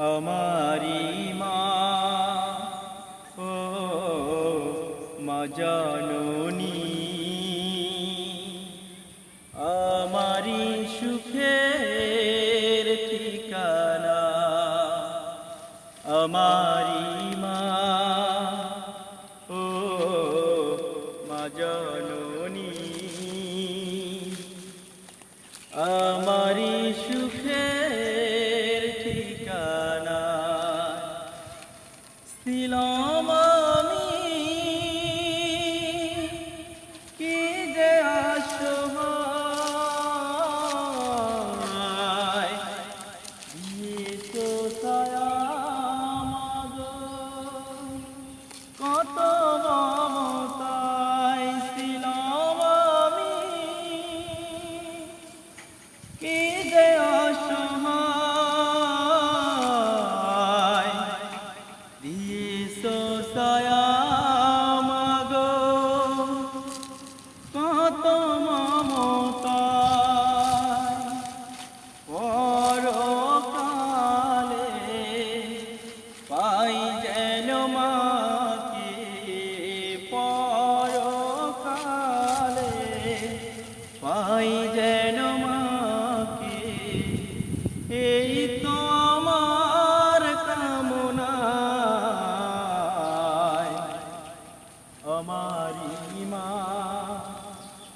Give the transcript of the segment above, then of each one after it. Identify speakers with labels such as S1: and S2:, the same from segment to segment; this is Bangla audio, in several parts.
S1: আমারি মা ও মা জাননী আমারি সুখের ঠিকানা আমারি মা ও মা জননী সুখের কত মমতায় ছিলাম আমি। কি যে অসহায়। দিয়েছ ছায়া যেন মাকে তো আমার কামনা আমারি মা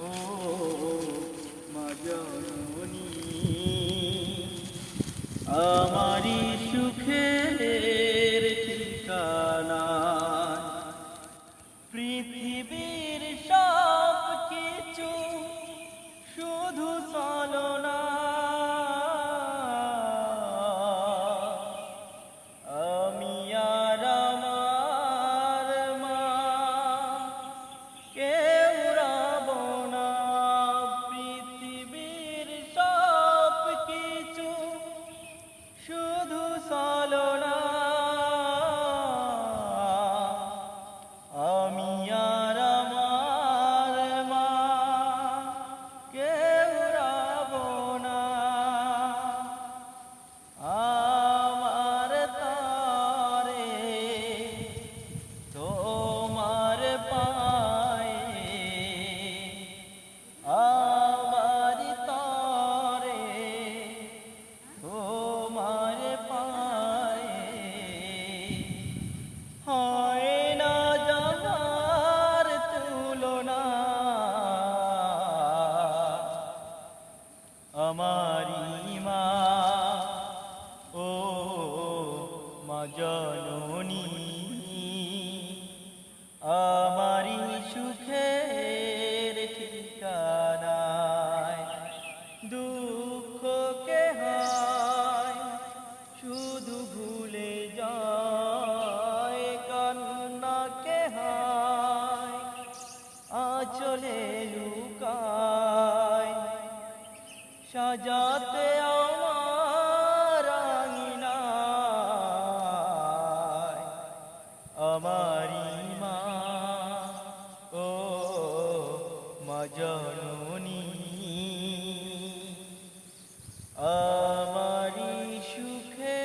S1: ও মা আমারি মা। ও মা জননী, আমারি সুখের ঠিকানায় দুঃখ কে হয় শুধু ভুলে যায়, কান্না কে হয় আচলে লুকায় সাজাতে আমার আঙিনায় আমারি মা ও মা জননী। আমারি সুখে